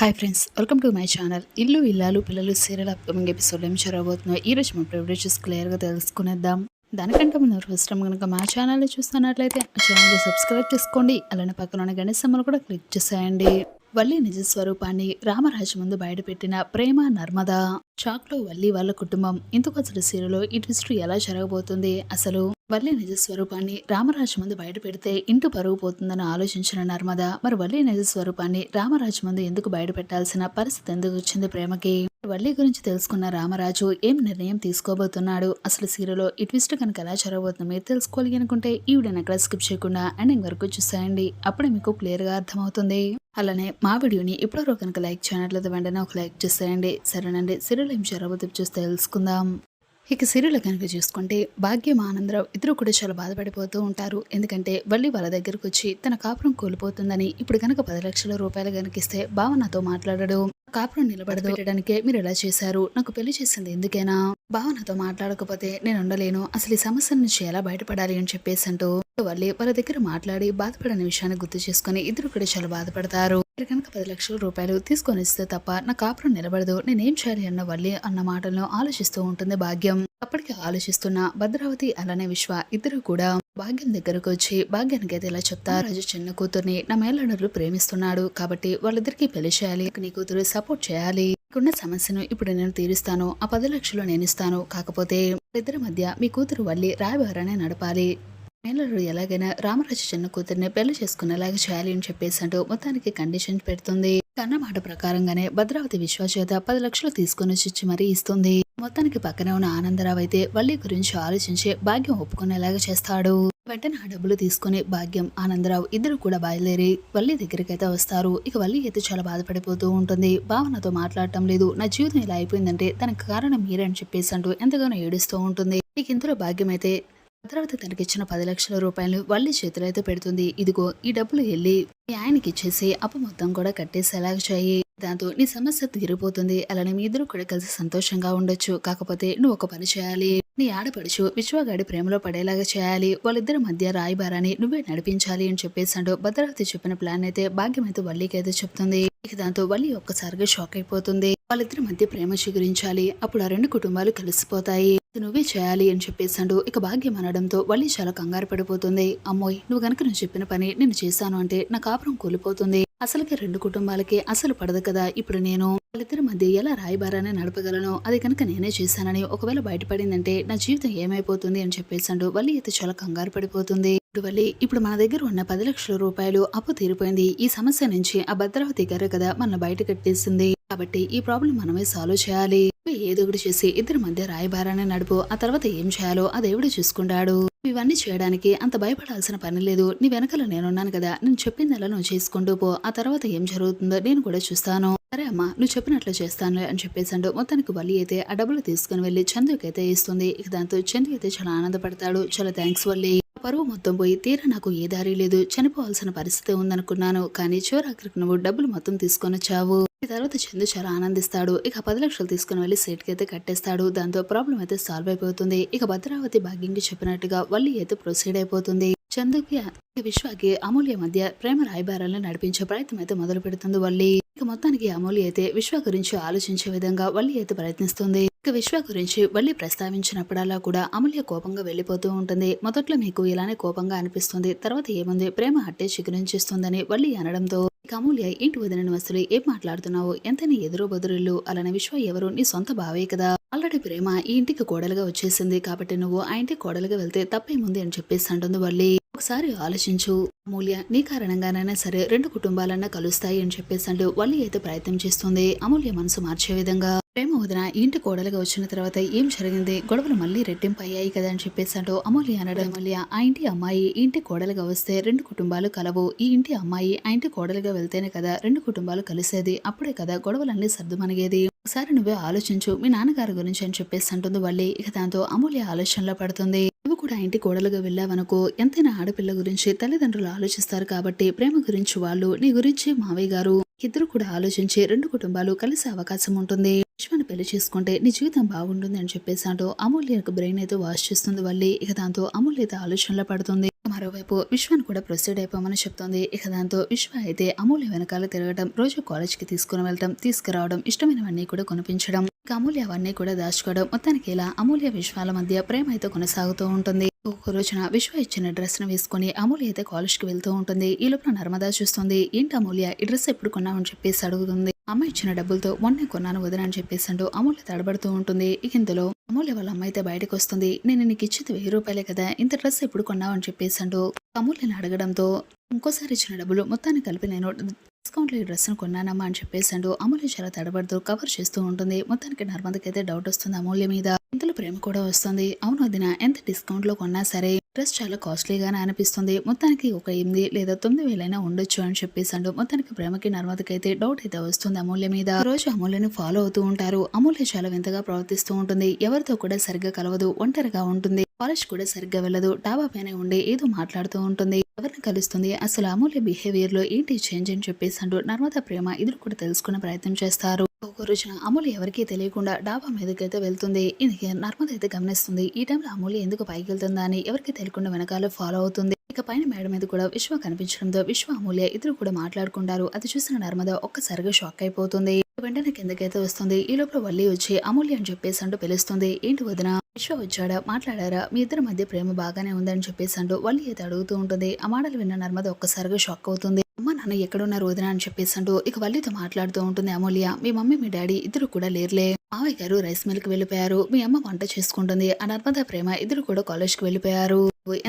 Hi friends welcome to my channel ఇల్లు ఇల్లాలు పిల్లలు సీరియల్ అప్కమింగ్ ఎపిసోడ్ ఏం జరగబోతున్నాయో ఈ రోజు మన ప్రివిలేజెస్ క్లియర్గా తెలుసుకునేద్దాం. దానికంటే ముందు ఫస్ట్ టైం కనుక మా ఛానల్ని చూస్తున్నట్లయితే ఆ ఛానల్ని సబ్స్క్రైబ్ చేసుకోండి. అలానే పక్కన ఉన్న గణేష్ సమ్మలు కూడా క్లిక్ చేసేయండి. వల్లి నిజ స్వరూపాన్ని రామరాజు ముందు బయటపెట్టిన ప్రేమ నర్మద. చాక్లో వల్లి వాళ్ళ కుటుంబం. ఇందుకు అసలు సీరియల్లో ఈ ట్విస్ట్ ఎలా జరగబోతుంది? అసలు వల్లి నిజ స్వరూపాన్ని రామరాజు ముందు బయట పెడితే ఇంటి పరుగు పోతుందని ఆలోచించిన నర్మద మరి వల్లి నిజ స్వరూపాన్ని రామరాజు ముందు ఎందుకు బయట పెట్టాల్సిన పరిస్థితి ఎందుకు వచ్చింది ప్రేమకి? వల్లి గురించి తెలుసుకున్న రామరాజు ఏం నిర్ణయం తీసుకోబోతున్నాడు? అసలు సీరియలో ఈ ట్విస్ట్ కనుక ఎలా జరగబోతుందో మీరు తెలుసుకోవాలి అనుకుంటే ఈ వీడియోని అక్కడ స్కిప్ చేయకుండా ఎండింగ్ వరకు చూసేయండి. అప్పుడే మీకు క్లియర్గా అర్థమవుతుంది. అలానే మా వీడియోని ఇప్పటివరకు కనుక లైక్ చేయనట్లయితే వెంటనే ఒక లైక్ చేసేయండి. సరేనండి సీరియల్ ఏం జరగబోతుందో చూస్తే తెలుసుకుందాం. ఇక సిరిలో కనుక చూసుకుంటే భాగ్యం ఆనందరావు ఇద్దరు కూడా చాలా బాధపడిపోతూ ఉంటారు. ఎందుకంటే వల్లి వాళ్ళ దగ్గరకు వచ్చి తన కాపురం కోల్పోతుందని ఇప్పుడు కనుక పది లక్షల రూపాయలు కనిపిస్తే భావనతో మాట్లాడడు. కాపురం నిలబడదు. పెట్టడానికే మీరు ఎలా చేశారు? నాకు పెళ్ళి చేసింది ఎందుకేనా? భావనతో మాట్లాడకపోతే నేను ఉండలేను. అసలు ఈ సమస్య నుంచి ఎలా బయటపడాలి అని చెప్పేసి అంటూ వల్లి వాళ్ళ దగ్గర మాట్లాడి బాధపడని విషయాన్ని గుర్తు చేసుకుని ఇద్దరు కూడా చాలా బాధపడతారు. కనుక పది లక్షల రూపాయలు తీసుకొని ఇస్తే తప్ప నా కాపురం నిలబడదు నేనేం చేయాలి అన్న వల్లి అన్న మాటలను ఆలోచిస్తూ ఉంటుంది భాగ్యం. అప్పటికి ఆలోచిస్తున్న భద్రావతి అలానే విశ్వ ఇద్దరు కూడా భాగ్యం దగ్గరకు వచ్చి భాగ్యానికి అయితే ఇలా చెప్తారు. రాజు చిన్న కూతుర్ని నా మేలడులు ప్రేమిస్తున్నాడు కాబట్టి వాళ్ళిద్దరికి పెళ్ళి చేయాలి నీ కూతురు సపోర్ట్ చేయాలి. ఇక్కడున్న సమస్యను ఇప్పుడు నేను తీరుస్తాను ఆ పది లక్షలు నేను ఇస్తాను కాకపోతే ఇద్దరి మధ్య మీ కూతురు వల్లి రాయబారాన్ని నడపాలి. మేనల్లుడు ఎలాగైనా రామరాజు చిన్న కూతుర్ని పెళ్ళి చేసుకునేలాగా చేయాలి అని చెప్పేసి అంటూ మొత్తానికి కండిషన్ పెడుతుంది. కన్న మాట ప్రకారంగానే భద్రావతి విశ్వచేత పది లక్షలు తీసుకుని వచ్చి మరీ ఇస్తుంది. మొత్తానికి పక్కనే ఉన్న ఆనందరావు అయితే వల్లి గురించి ఆలోచించి భాగ్యం ఒప్పుకునేలాగా చేస్తాడు. వెంటనే ఆ డబ్బులు తీసుకుని భాగ్యం ఆనందరావు ఇద్దరు కూడా బయలుదేరి వల్లి దగ్గరికి అయితే వస్తారు. ఇక వల్లి అయితే చాలా బాధపడిపోతూ ఉంటుంది. భావనతో మాట్లాడటం లేదు. నా జీవితం ఇలా అయిపోయిందంటే దానికి కారణం మీరే అని చెప్పేసి అంటూ ఎంతగానో ఏడుస్తూ ఉంటుంది. ఇక ఇందులో భాగ్యం అయితే భద్రావతి తనకిచ్చిన పది లక్షల రూపాయలు వల్లి చేతులు అయితే పెడుతుంది. ఇదిగో ఈ డబ్బులు వెళ్ళి మీ ఆయనకి ఇచ్చేసి అప్పు మొత్తం కూడా కట్టేసేలాగా చేయి. దాంతో నీ సమస్య తీరిపోతుంది. అలానే మీ ఇద్దరు కూడా కలిసి సంతోషంగా ఉండొచ్చు. కాకపోతే నువ్వు ఒక పని చేయాలి. నీ ఆడపడుచు విశ్వగాడి ప్రేమలో పడేలాగా చేయాలి. వాళ్ళిద్దరి మధ్య రాయబారాన్ని నువ్వే నడిపించాలి అని చెప్పేసాడు భద్రావతి చెప్పిన ప్లాన్ అయితే భాగ్యం అయితే అయితే చెప్తుంది. ఇక దాంతో వల్లి ఒక్కసారిగా షాక్ అయిపోతుంది. వాళ్ళిద్దరి మధ్య ప్రేమ చిగురించాలి. అప్పుడు ఆ రెండు కుటుంబాలు కలిసిపోతాయి. నువ్వే చేయాలి అని చెప్పేసాడు ఇక భాగ్యం అనడంతో వల్లి చాలా కంగారు పడిపోతుంది. అమ్మోయ్ నువ్వు గనక నువ్వు చెప్పిన పని నేను చేశాను అంటే నా కాపురం కూలిపోతుంది. అసలుకి రెండు కుటుంబాలకి అసలు పడదు కదా. ఇప్పుడు నేను వాళ్ళిద్దరి మధ్య ఎలా రాయబారాన్ని నడపగలను? అది కనుక నేనే చేశానని ఒకవేళ బయటపడిందంటే నా జీవితం ఏమైపోతుంది అని చెప్పేసాడు వల్లి అయితే చాలా కంగారు పడిపోతుంది. ఇప్పుడు వల్లి ఇప్పుడు మన దగ్గర ఉన్న పది లక్షల రూపాయలు అప్పు తీరిపోయింది. ఈ సమస్య నుంచి ఆ భద్రావతి గారు కదా మన బయట కట్టేసింది. కాబట్టి ఈ ప్రాబ్లం మనమే సాల్వ్ చేయాలి. ఏదో ఒకటి చేసి ఇద్దరి మధ్య రాయబారాన్ని నడుపు ఆ తర్వాత ఏం చేయాలో ఆ దేవుడు చూసుకుంటాడు. ఇవన్నీ చేయడానికి అంత భయపడాల్సిన పని లేదు. నీ వెనకాల నేనున్నాను కదా నేను చెప్పిందలా నువ్వు చేసుకుంటూ పో ఆ తర్వాత ఏం జరుగుతుందో నేను కూడా చూస్తాను. సరే అమ్మా నువ్వు చెప్పినట్లు చేస్తాను అని చెప్పేసాడు మొత్తానికి బలి అయితే ఆ డబ్బులు తీసుకుని వెళ్ళి చందుకైతే అయితే ఇస్తుంది. ఇక దాంతో చందు అయితే చాలా ఆనందపడతాడు. చాలా థ్యాంక్స్ వల్లి. పరువు మొత్తం పోయి తీరా నాకు ఏ దారి లేదు. చనిపోవాల్సిన పరిస్థితి ఉందనుకున్నాను. కానీ చివరాఖరికి నువ్వు డబ్బులు మొత్తం తీసుకొని వచ్చావు. ఈ తర్వాత చందు చాలా ఆనందిస్తాడు. ఇక పది లక్షలు తీసుకుని వెళ్ళి సీట్కి అయితే కట్టేస్తాడు. దాంతో ప్రాబ్లం అయితే సాల్వ్ అయిపోతుంది. ఇక భద్రావతి భాగ్యంకి చెప్పినట్టుగా వల్లి అయితే ప్రొసీడ్ అయిపోతుంది. చందుకి విశ్వకి అమూల్య మధ్య ప్రేమ రాయబారాలను నడిపించే ప్రయత్నం అయితే మొదలు పెడుతుంది వల్లి. ఇక మొత్తానికి అమూల్య అయితే విశ్వ గురించి ఆలోచించే విధంగా వల్లి అయితే ప్రయత్నిస్తుంది. ఇక విశ్వ గురించి వల్లి ప్రస్తావించినప్పుడల్లా కూడా అమూల్య కోపంగా వెళ్ళిపోతూ ఉంటుంది. మొదట్లో మీకు ఇలానే కోపంగా అనిపిస్తుంది. తర్వాత ఏముంది? ప్రేమ అట్టే చిగురించిస్తుందని వల్లి అనడంతో ఇక అమూల్య ఇంటి వదిలిన వస్తువులు ఏం మాట్లాడుతున్నావు? ఎంతని ఎదురు బదురులు అలానే విశ్వ ఎవరు? నీ సొంత బావే కదా. ఆల్రెడీ ప్రేమ ఈ ఇంటికి కోడలుగా వచ్చేసింది కాబట్టి నువ్వు ఆ ఇంటికి కోడలుగా వెళ్తే తప్పేముంది అని చెప్పేసి అంటుంది వల్లి. ఒకసారి ఆలోచించు. అమూల్య నీ కారణంగానైనా సరే రెండు కుటుంబాలన్నా కలుస్తాయి అని చెప్పేసి అంటూ వల్లి అయితే ప్రయత్నం చేస్తుంది. అమూల్య మనసు మార్చే విధంగా ప్రేమ వదిన ఇంటి కోడలుగా వచ్చిన తర్వాత ఏం జరిగింది? గొడవలు మళ్ళీ రెట్టింపు అయ్యాయి కదా అని చెప్పేసి అంటూ అమూల్య అనడం అమూల్య. ఆ ఇంటి అమ్మాయి ఇంటి కోడలుగా వస్తే రెండు కుటుంబాలు కలవు. ఈ ఇంటి అమ్మాయి ఆ ఇంటి కోడలుగా వెళ్తేనే కదా రెండు కుటుంబాలు కలిసేది. అప్పుడే కదా గొడవలన్నీ సర్దుమణిగేది. ఒకసారి నువ్వే ఆలోచించు మీ నాన్నగారి గురించి అని చెప్పేసి అంటుంది వల్లి. ఇక దాంతో అమూల్య ఆలోచనలో పడుతుంది. నువ్వు కూడా ఇంటి కోడలుగా వెళ్ళావనుకో ఎంతైనా ఆడపిల్ల గురించి తల్లిదండ్రులు ఆలోచిస్తారు కాబట్టి ప్రేమ గురించి వాళ్ళు నీ గురించి మావయ్య గారు ఇద్దరు కూడా ఆలోచించి రెండు కుటుంబాలు కలిసే అవకాశం ఉంటుంది. లక్ష్మణ్ పెళ్ళి చేసుకుంటే నీ జీవితం బాగుంటుంది అని చెప్పేసి అంటూ అమూల్య బ్రెయిన్ అయితే వాష్ చేస్తుంది వల్లి. ఇక దాంతో అమూల్య అయితే ఆలోచనలో పడుతుంది. మరోవైపు విశ్వాన్ని కూడా ప్రొసీడ్ అయిపోమని చెప్తుంది. ఇక దాంతో విశ్వ అయితే అమూల్య వెనకాల తిరగడం రోజు కాలేజ్కి తీసుకుని వెళ్ళడం తీసుకురావడం ఇష్టమైనవన్నీ కూడా కొనిపించడం ఇక అమూల్య అవన్నీ కూడా దాచుకోవడం మొత్తానికి ఇలా అమూల్య విశ్వాల మధ్య ప్రేమ అయితే కొనసాగుతూ ఉంటుంది. ఒక రోజున విశ్వ ఇచ్చిన డ్రెస్ను వేసుకుని అమూల్య అయితే కాలేజ్కి వెళ్తూ ఉంటుంది. ఈ లోపల నర్మదా చూస్తుంది. ఏంటి అమూల్య? ఈ డ్రెస్ ఎప్పుడు కొన్నామని చెప్పేసి అడుగుతుంది. అమ్మ ఇచ్చిన డబ్బులతో మొన్నే కొన్నాను వదిన అని చెప్పేసాడు అమూల్య తడబడుతూ ఉంటుంది. ఇక ఇందులో అమూల్య వాళ్ళ అమ్మ అయితే బయటకు వస్తుంది. నేను నీకు ఇచ్చింది వెయ్యి రూపాయలే కదా ఇంత డ్రెస్ ఎప్పుడు కొన్నావు? అని చెప్పేసాడు అమూల్యని అడగడంతో ఇంకోసారి ఇచ్చిన డబ్బులు మొత్తాన్ని కలిపి నేను డిస్కౌంట్లో ఈ డ్రెస్ను కొన్నానమ్మా అని చెప్పేసాడు అమూల్య చాలా తడబడుతూ కవర్ చేస్తూ ఉంటుంది. మొత్తానికి నర్మదకైతే డౌట్ వస్తుంది అమూల్య మీద. ఇంతలో ప్రేమ కూడా వస్తుంది. అవును వదిన ఎంత డిస్కౌంట్లో కొన్నా సరే డ్రెస్ చాలా కాస్ట్లీగానే అనిపిస్తుంది. మొత్తానికి ఒక ఎనిమిది లేదా తొమ్మిది వేలైనా ఉండొచ్చు అని చెప్పేసి అంటూ మొత్తానికి ప్రేమకి నర్మదకైతే డౌట్ అయితే వస్తుంది అమూల్య మీద. రోజు అమూల్యను ఫాలో అవుతూ ఉంటారు. అమూల్య చాలా వింతగా ప్రవర్తిస్తూ ఉంటుంది. ఎవరితో కూడా సరిగ్గా కలవదు ఒంటరిగా ఉంటుంది. కాలేజ్ కూడా సరిగ్గా వెళ్ళదు. డాబా పైన ఉండి ఏదో మాట్లాడుతూ ఉంటుంది. ఎవరిని కలుస్తుంది. అసలు అమూల్య బిహేవియర్లో ఏంటి చేంజ్ అని చెప్పేసి అంటూ నర్మదా ప్రేమ ఇద్దరు కూడా తెలుసుకునే ప్రయత్నం చేస్తారు. ఒక రోజున అమూల్య ఎవరికీ తెలియకుండా డాబా మీదకైతే వెళ్తుంది. ఇది నర్మద అయితే గమనిస్తుంది. ఈ టైంలో అమూల్య ఎందుకు పైకి వెళ్తుందా అని ఎవరికి తెలియకుండా వెనకాల ఫాలో అవుతుంది. ఇక పైన మేడ మీద కూడా విశ్వ కనిపించడంతో విశ్వ అమూల్య ఇద్దరు కూడా మాట్లాడుకుంటారు. అది చూసిన నర్మద ఒక్కసారిగా షాక్ అయిపోతుంది. వెంటనే కిందకైతే వస్తుంది. ఈ లోపల వల్లి వచ్చి అమూల్య అని చెప్పేసి అంటూ పిలుస్తుంది. ఏంటి వదిన? విశ్వ వచ్చాడా? మాట్లాడారా? మీ ఇద్దరి మధ్య ప్రేమ బాగానే ఉందని చెప్పేసి అంటూ వల్లి అయితే అడుగుతూ ఉంటుంది. ఆ మాటలు విన్న నర్మద ఒక్కసారిగా షాక్ అవుతుంది. అమ్మ నాన్న ఎక్కడున్నారు వదిన అని చెప్పేసండు ఇక వల్లితో మాట్లాడుతూ ఉంటుంది అమూల్య. మీ మమ్మీ మీ డాడీ ఇద్దరు కూడా లేరులే. మావయ్య గారు రైస్ మిల్క్ వెళ్ళిపోయారు. మీ అమ్మ వంట చేసుకుంటుంది. ఆ నర్మదా ప్రేమ ఇద్దరు కూడా కాలేజ్కి వెళ్ళిపోయారు.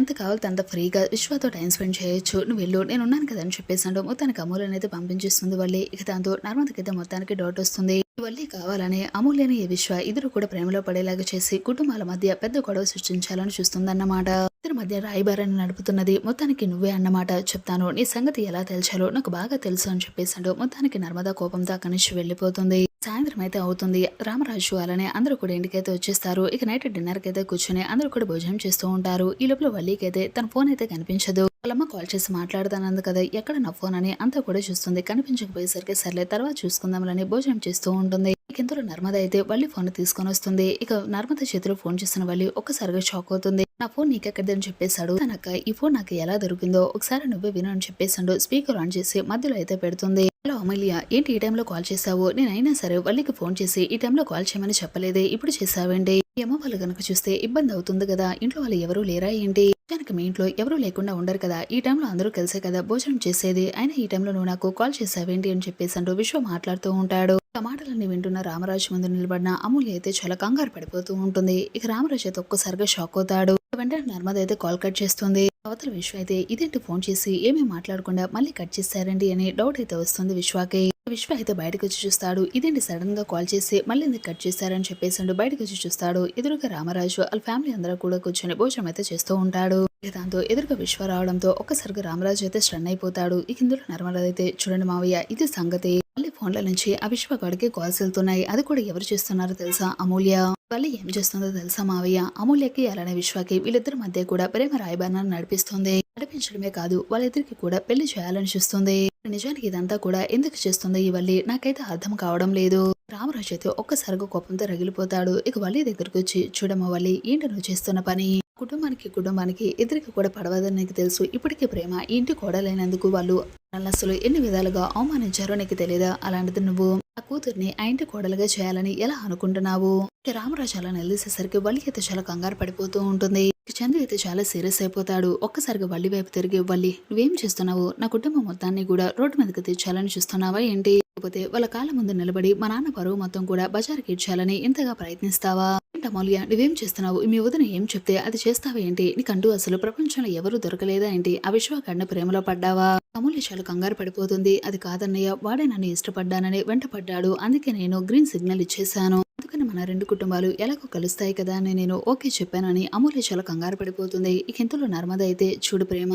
ఎంత కావాలో అంత ఫ్రీగా విశ్వతో టైం స్పెండ్ చేయొచ్చు. నువ్వు వెళ్ళు నేను ఉన్నాను కదా అని చెప్పేసాడు మొత్తానికి అమూల్యని అయితే పంపించేస్తుంది వల్లి. ఇక దాంతో నర్మదకైతే మొత్తానికి డౌట్ వస్తుంది. వల్లి కావాలని అమూల్యని ఈ విశ్వ ఇద్దరు కూడా ప్రేమలో పడేలాగా చేసి కుటుంబాల మధ్య పెద్ద గొడవ సృష్టించాలని చూస్తుందన్నమాట. ఇద్దరి మధ్య రాయబారాన్ని నడుపుతున్నది మొత్తానికి నువ్వే అన్నమాట. చెప్తాను నీ సంగతి ఎలా కాల్చాలో నాకు బాగా తెలుసు అని చెప్పేసి మొత్తానికి నర్మదా కోపంతో అక్కడి నుంచి వెళ్ళిపోతుంది. సాయంత్రం అయితే అవుతుంది. రామరాజు అలానే అందరూ కూడా ఇంటికైతే వచ్చేస్తారు. ఇక నైట్ డిన్నర్ కైతే అయితే కూర్చొని అందరూ కూడా భోజనం చేస్తూ ఉంటారు. ఈ లోపల వల్లికి అయితే తన ఫోన్ అయితే కనిపించదు. వాళ్ళమ్మ కాల్ చేసి మాట్లాడుతానంది కదా ఎక్కడ నా ఫోన్ అని అంతా కూడా చూస్తుంది. కనిపించకపోయేసరికి సర్లే తర్వాత చూసుకుందాంలని భోజనం చేస్తూ ఉంటుంది. ఇంతలో నర్మద అయితే వల్లి ఫోన్ తీసుకొని వస్తుంది. ఇక నర్మద చేతిలో ఫోన్ చేసిన వల్లి ఒక్కసారిగా షాక్ అవుతుంది. నా ఫోన్ నీకెక్కడిదని చెప్పేశాడు. తనక్క ఈ ఫోన్ నాకు ఎలా దొరికిందో ఒకసారి నువ్వే విను అని చెప్పేసాడు స్పీకర్ ఆన్ చేసి మధ్యలో అయితే పెడుతుంది. హలో అమూల్య ఏంటి ఈ టైంలో కాల్ చేసావు నేనైనా సరే వాళ్ళకి ఫోన్ చేసి ఈ టైంలో కాల్ చేయమని చెప్పలేదే. ఇప్పుడు చేసావండి ఈ అమ్మ వాళ్ళు కనుక చూస్తే ఇబ్బంది అవుతుంది కదా. ఇంట్లో వాళ్ళు ఎవరూ లేరా ఏంటి? కనుక మీ ఇంట్లో ఎవరూ లేకుండా ఉండరు కదా. ఈ టైంలో అందరూ కలిసే కదా భోజనం చేసేది. అయినా ఈ టైంలో నువ్వు నాకు కాల్ చేసావేంటి అని చెప్పేసి అంటూ విశ్వ మాట్లాడుతూ ఉంటాడు. ఆ మాటలన్నీ వింటున్న రామరాజు ముందు నిలబడిన అమూల్య అయితే చాలా కంగారు పడిపోతూ ఉంటుంది. ఇక రామరాజు అయితే ఒక్కసారిగా షాక్ అవుతాడు. వెంటనే నర్మద అయితే కాల్ కట్ చేస్తుంది. అవతల విశ్వ అయితే ఇదేంటి ఫోన్ చేసి ఏమీ మాట్లాడకుండా మళ్ళీ కట్ చేశారండి అని డౌట్ అయితే వస్తుంది విశ్వకి. విశ్వ అయితే బయటకు వచ్చి చూస్తాడు. ఇదేంటి సడన్గా కాల్ చేసి మళ్ళీ ఎందుకు కట్ చేశారని చెప్పేసి బయటకు వచ్చి చూస్తాడు. ఎదురుగా రామరాజు వాళ్ళ ఫ్యామిలీ అందరూ కూడా కూర్చొని భోజనం అయితే చేస్తూ ఉంటాడు. దాంతో ఎదురుగా విశ్వ రావడంతో ఒక్కసారిగా రామరాజు అయితే స్టన్ అయిపోతాడు. ఇక ఇందులో నర్మద అయితే చూడండి మావయ్య ఇది సంగతి. మళ్ళీ ఫోన్ల నుంచి ఆ గడికి కాల్స్ వెళ్తున్నాయి. అది కూడా ఎవరు చేస్తున్నారో తెలుసా? అమూల్య. వాళ్ళు ఏం చేస్తుందో తెలుసా మావయ్య? అమూల్యకి అలానే విశ్వకి వీళ్ళిద్దరి మధ్య కూడా ప్రేమ రాయబారాన్ని నడిపిస్తుంది. నడిపించడమే కాదు వాళ్ళిద్దరికి కూడా పెళ్ళి చేయాలని చూస్తుంది. నిజానికి ఇదంతా కూడా ఎందుకు చేస్తుంది ఈ వల్లి? నాకైతే అర్థం కావడం లేదు. రామరాజు అయితే ఒక్కసారిగా కోపంతో రగిలిపోతాడు. ఇక వల్లి దగ్గరకు వచ్చి చూడమ్మ వల్లి ఏంటి నువ్వు చేస్తున్న పని? కుటుంబానికి కుటుంబానికి ఎదురికి కూడా పడవదని నీకు తెలుసు. ఇప్పటికీ ప్రేమ ఇంటి కోడలైనందుకు వాళ్ళు నన్ను అసలు ఎన్ని విధాలుగా అవమానించారో నీకు తెలియదా అలాంటిది నువ్వు ఆ కూతుర్ని ఆ ఇంటి కోడలుగా చేయాలని ఎలా అనుకుంటున్నావు? ఇక రామరాజు అలా నిలిసేసరికి వల్లి అయితే చాలా కంగారు పడిపోతూ ఉంటుంది. చంద్ర అయితే చాలా సీరియస్ అయిపోతాడు. ఒక్కసారిగా వల్లి వైపు తిరిగి వల్లి నువ్వేం చేస్తున్నావు? నా కుటుంబం మొత్తాన్ని కూడా రోడ్డు మీదకి తెచ్చాలని చూస్తున్నావా ఏంటి? లేకపోతే వాళ్ళ కాళ్ళ ముందు నిలబడి మా నాన్న పరువు మొత్తం కూడా బజార్కి ఇచ్చాలని ఇంతగా ప్రయత్నిస్తావా? ఏంటి నువ్వేం చేస్తున్నావు? మీ వదిన ఏం చెప్తే అది చేస్తావా ఏంటి? నీకంటూ అసలు ప్రపంచంలో ఎవరు దొరకలేదా ఏంటి? ఆ విశ్వకన్న ప్రేమలో పడ్డావా? అమూల్య చాలా కంగారు పడిపోతుంది. అది కాదన్నయ్య వాడే నన్ను ఇష్టపడ్డానని వెంటపడ్డాడు. అందుకే నేను గ్రీన్ సిగ్నల్ ఇచ్చేశాను. అందుకని మన రెండు కుటుంబాలు ఎలాగో కలుస్తాయి కదా అని నేను ఓకే చెప్పానని అమూల్య చాలా కంగారు పడిపోతుంది. ఇక ఇంతలో నర్మద అయితే చూడు ప్రేమ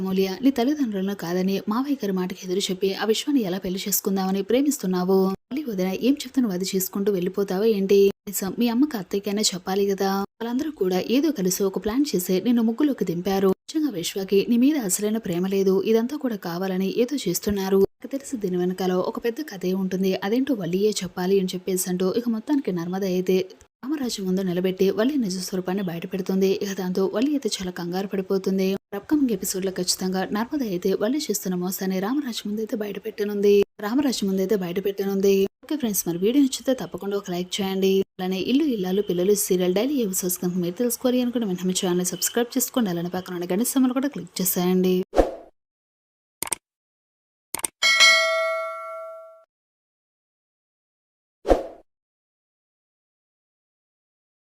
అమూల్య నీ తల్లిదండ్రులను కాదని మావయ్య గారి మాటకి ఎదురు చెప్పి ఆ విశ్వాన్ని ఎలా పెళ్ళి చేసుకుందామని ప్రేమిస్తున్నావు? మళ్ళీ వదిన ఏం చెప్తాను అది చేసుకుంటూ వెళ్ళిపోతావా ఏంటి? కనీసం మీ అమ్మకి అత్తయ్యకైనా చెప్పాలి కదా. వాళ్ళందరూ కూడా ఏదో కలిసి ఒక ప్లాన్ చేసి నిన్ను ముగ్గులోకి దింపారు. నిజంగా విశ్వకి నీ మీద అసలైన ప్రేమ లేదు. ఇదంతా కూడా కావాలని ఏదో చేస్తున్నారు. నాకు తెలిసి దీని వెనకాల ఒక పెద్ద కథే ఉంటుంది. అదేంటో వల్లియే చెప్పాలి అని చెప్పేసి అంటూ ఇక మొత్తానికి నర్మద అయితే రామరాజు ముందు నిలబెట్టి వల్లి నిజ స్వరూపాన్ని బయట పెడుతుంది. ఇక దాంతో వల్లి అయితే చాలా కంగారు పడిపోతుంది. అప్కమింగ్ ఎపిసోడ్లో ఖచ్చితంగా నర్మద అయితే వల్లి చేస్తున్న మోసాన్ని రామరాజు ముందు అయితే బయటపెట్టనుంది రామరాజు ముందు అయితే బయటపెట్టనుంది ఓకే ఫ్రెండ్స్ మరి వీడియో నచ్చితే తప్పకుండా ఒక లైక్ చేయండి. అలానే ఇల్లు ఇల్లాలు పిల్లలు సీరియల్ డైలీ ఎపిసోడ్స్ కనుక మీరు తెలుసుకోవాలి అనుకుంటే వెంటనే ఛానల్ సబ్స్క్రైబ్ చేసుకోండి. అలానే పక్కన ఉన్న గంట కూడా క్లిక్ చేసేయండి.